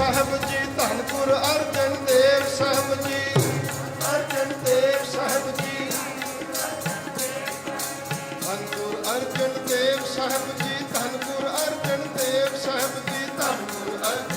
ਸਾਹਿਬ ਜੀ, ਧੰਨਪੁਰ ਅਰਜਨ ਦੇਵ ਸਾਹਿਬ ਜੀ। ਅਰਜਨ ਦੇਵ ਸਾਹਿਬ ਜੀ। ਧੰਨਪੁਰ ਅਰਜਨ ਦੇਵ ਸਾਹਿਬ ਜੀ, ਧੰਨਪੁਰ ਅਰਜਨ ਦੇਵ ਸਾਹਿਬ ਜੀ, ਧੰਨਪੁਰ ਅਰਜਨ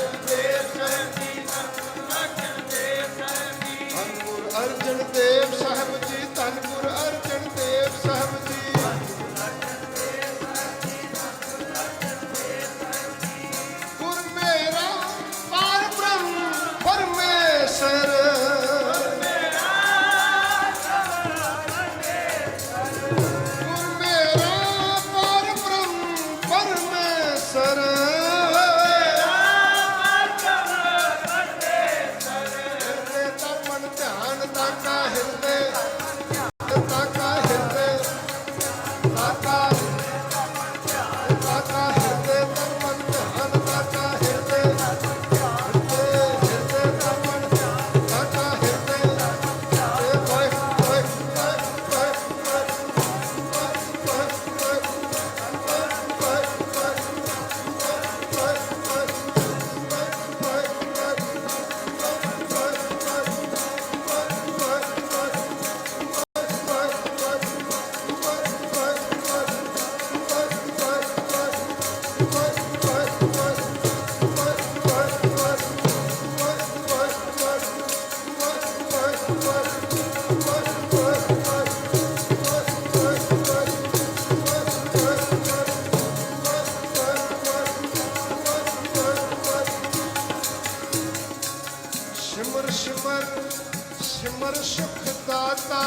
ਸਿਮਰ ਸੁਖ ਦਾਤਾ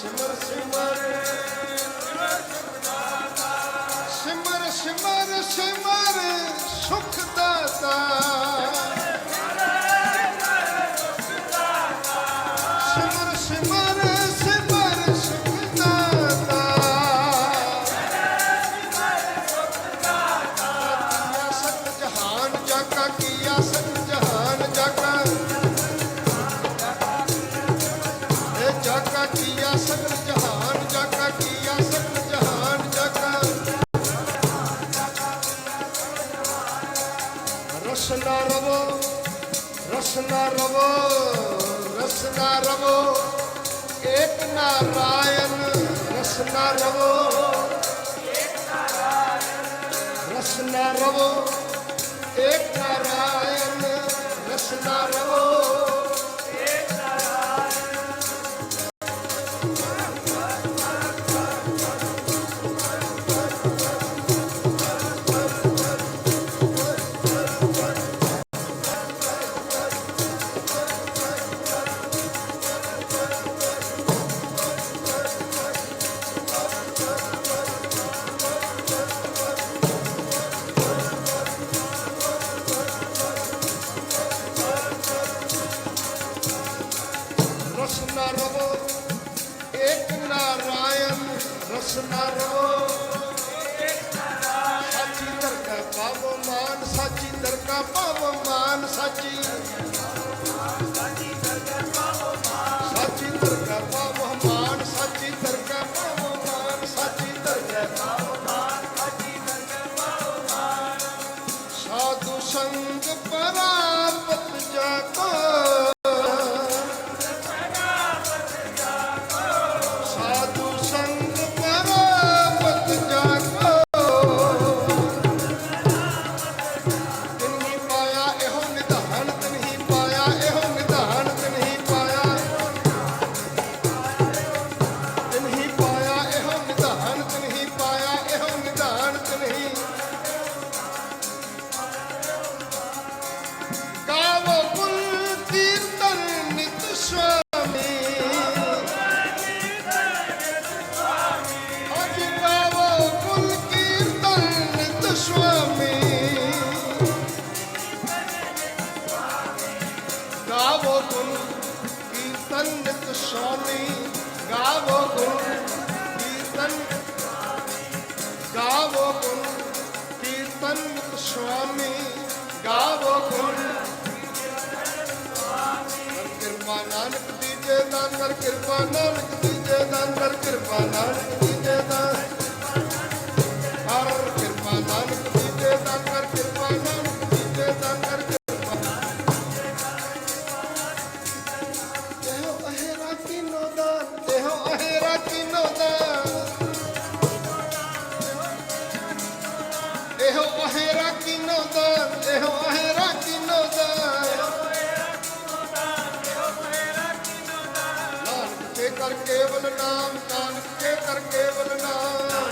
ਸਿਮਰ ਸਿਮਰ। ਸਿਮਰ ਸਿਮਰ ਸਿਮਰ ਸੁਖ ਰਸਨਾ ਰਵੋ ਰਸਨਾ ਰਵੋ ਰਸਨਾ ਰਵੋ ਏਕ ਨਾਰਾਇਣ ਰਸਨਾ ਰਵੋ ਰਸਨਾ ਰਵੋ ਏਕ ਨਾਰਾਇਣ ਰਸਨਾ ਰਵੋ ਰਸਨਾ ਰਵੋ ਸਾਚੀ ਦਰਗਾ ਪਾਵੋ ਮਾਨ ਸਾਚੀ ਦਰਗਾ ਪਾਵੋ ਮਾਨ ਸਾਚੀ ਗਾਵੋ ਕੀਰਤਨ ਨਿਤ ਸੁਆਮੀ ਗਾਵੋ ਕੁਲ ਕੀਰਤਨ ਗਾਵੋ ਕੁਲ ਕੀਰਤਨ ਨਿਤ ਸੁਆਮੀ ਗਾਵੋ ਕੁਲ ਕਿਰਪਾ ਨਾਨਕ ਦੀਜੇ ਦਾਨ ਕਰ ਕਿਰਪਾ ਨਾਨਕ ਦੀਜੇ ਦਾਨ ਕਰ ਕਿਰਪਾ ਨਾਨਕ ਦੀਜੇ ਦਾਨ ਇਹੋ ਅਹੇਰਾ ਕੀਨੋ ਦਾ ਇਹੋ ਅਹੇਰਾ ਕੀਨੋ ਦਾ ਕਰ ਕੇਵਲ ਨਾਮ, ਨਾਨਕ ਕੇ ਕਰ ਕੇਵਲ ਨਾਮ।